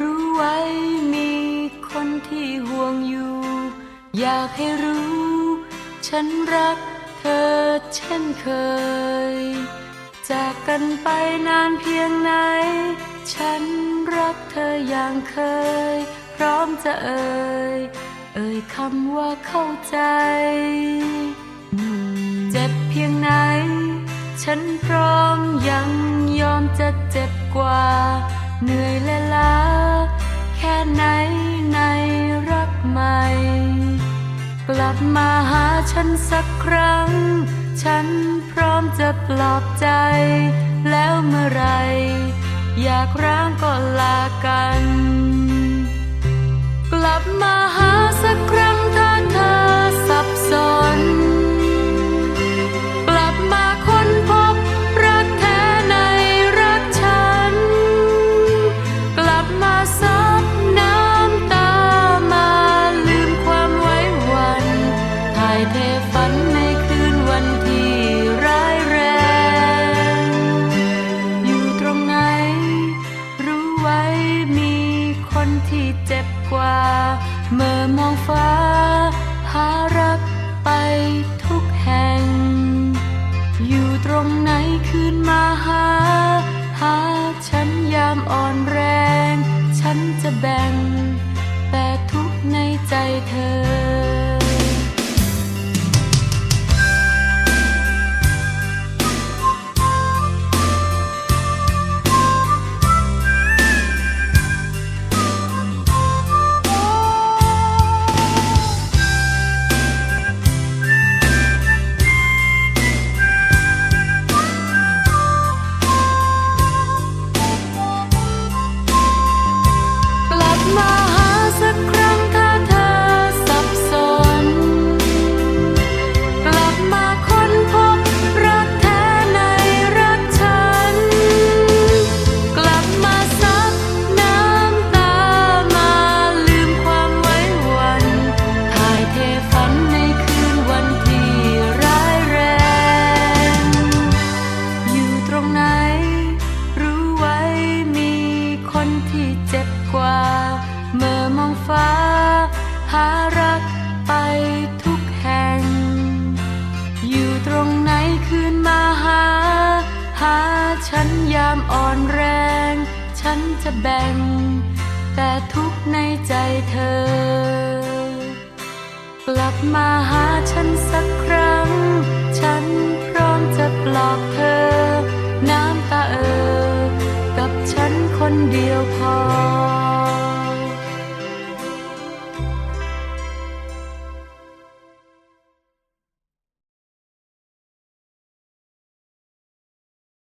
รู้ไว้มีคนที่ห่วงอยู่ อยากให้รู้ ฉันรักเธอเช่นเคย จากกันไปนานเพียงไหน ฉันรักเธออย่างเคย พร้อมจะเอ่ย เอ่ยคำว่าเข้าใจ เจ็บเพียงไหน ฉันพร้อมยังยอมจะเจ็บกว่า เหนื่อยและล้าแค่ไหนในรักใหม่ กลับมาหาฉันสักครั้ง ฉันพร้อมจะปลอบใจ แล้วเมื่อไร อยากร้างก็ลากัน เจ็บกว่า เมื่อมองฟ้า หารักไปทุกแห่ง อยู่ตรงไหนคืนมาหา หาฉันยามอ่อนแรง ฉันจะแบ่ง แต่ทุกในใจเธอ ความอ่อนแรง ฉันจะแบ่ง แต่ทุกในใจเธอ กลับมาหาฉันสักครั้ง ฉันพร้อมจะปลอบเธอ น้ำตาเออ กับฉันคนเดียวพอ